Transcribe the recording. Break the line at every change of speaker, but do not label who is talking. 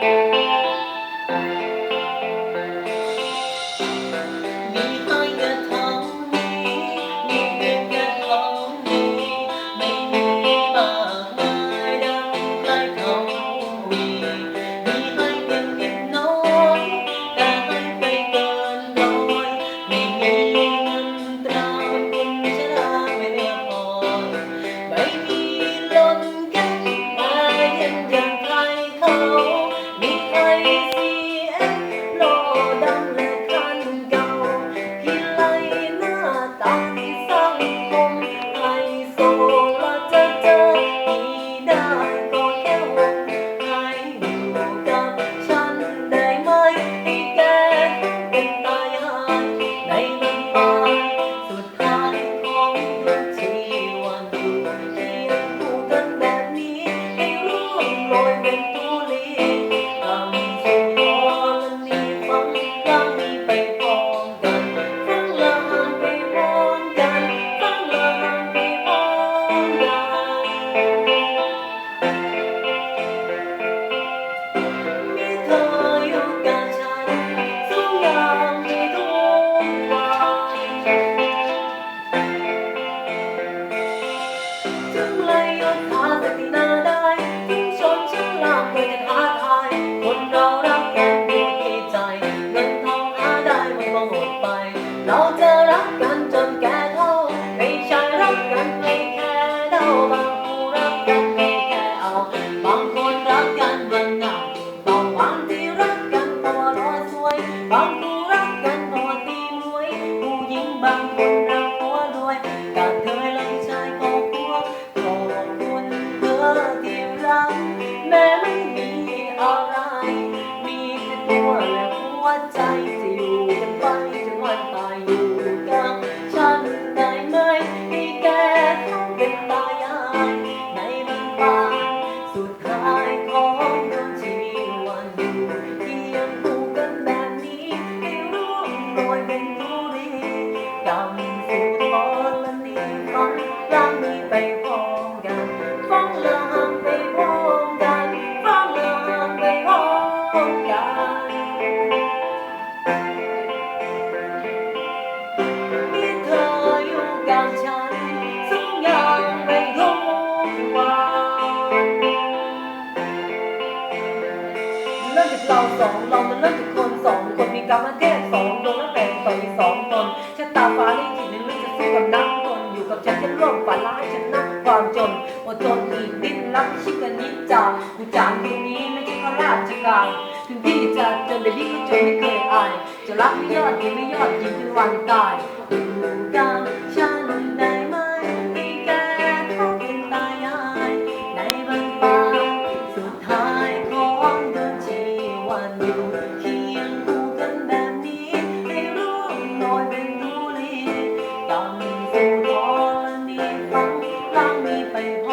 Música เราจะรักกันจนแก่เท่าไม่ใช่รักกันเพียงแค่เดาบางคู่รักกันเพียงแค่เอาบางคนรักกันวันหนาบางวันที่รักกันตัวรอสวยบางคู่รักกันนอนดีมวยผู้หญิงบางคน
เราสองเรามันเริ่มจากคนสองคนมีกรรมแค่สองดวงแล้วแบ่งต่อยสองตนชะตาฟ้าลิขิตนั้นไม่จะสู้กับนักตนอยู่กับฉันจะร่วมฝันร้ายฉันนักความจนหมดจนมีดิ้นรักชิกันนิจจากูจางเพลงนี้ไม่ใช่ข้าราชการถึงพี่จะจนแต่พี่ก็จนไม่เคยอายจะรักไม่ยอดดีไม่ยอดยิงจนวันตายดัง Tình